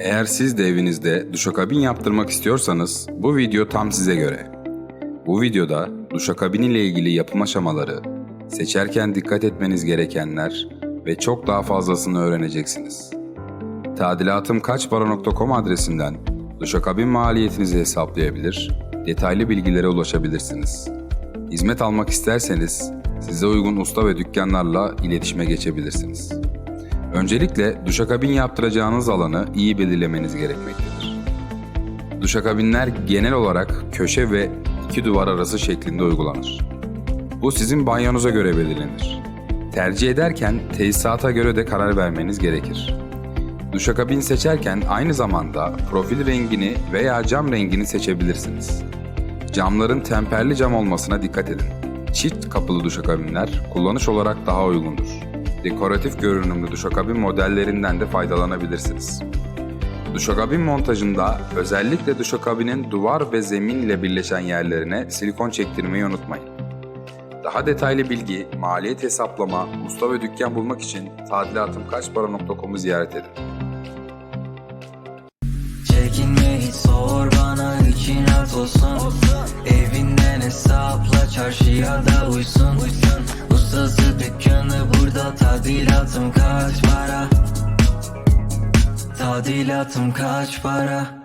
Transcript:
Eğer siz de evinizde duşakabin yaptırmak istiyorsanız bu video tam size göre. Bu videoda duşakabin ile ilgili yapım aşamaları, seçerken dikkat etmeniz gerekenler ve çok daha fazlasını öğreneceksiniz. Tadilatımkaçpara.com adresinden duşakabin maliyetinizi hesaplayabilir, detaylı bilgilere ulaşabilirsiniz. Hizmet almak isterseniz size uygun usta ve dükkanlarla iletişime geçebilirsiniz. Öncelikle duşakabin yaptıracağınız alanı iyi belirlemeniz gerekmektedir. Duşakabinler genel olarak köşe ve iki duvar arası şeklinde uygulanır. Bu sizin banyonuza göre belirlenir. Tercih ederken tesisata göre de karar vermeniz gerekir. Duşakabin seçerken aynı zamanda profil rengini veya cam rengini seçebilirsiniz. Camların temperli cam olmasına dikkat edin. Çift kapılı duşakabinler kullanış olarak daha uygundur. Dekoratif görünümlü duşakabin modellerinden de faydalanabilirsiniz. Duşakabin montajında özellikle duşakabinin duvar ve zemin ile birleşen yerlerine silikon çektirmeyi unutmayın. Daha detaylı bilgi, maliyet hesaplama, usta ve dükkan bulmak için tadilatımkaçpara.com'u ziyaret edin. Çekinme hiç sor bana için rahat olsun Evinden hesapla çarşıya da uysun Ustası dükkanı tadilatım kaç para? Tadilatım kaç para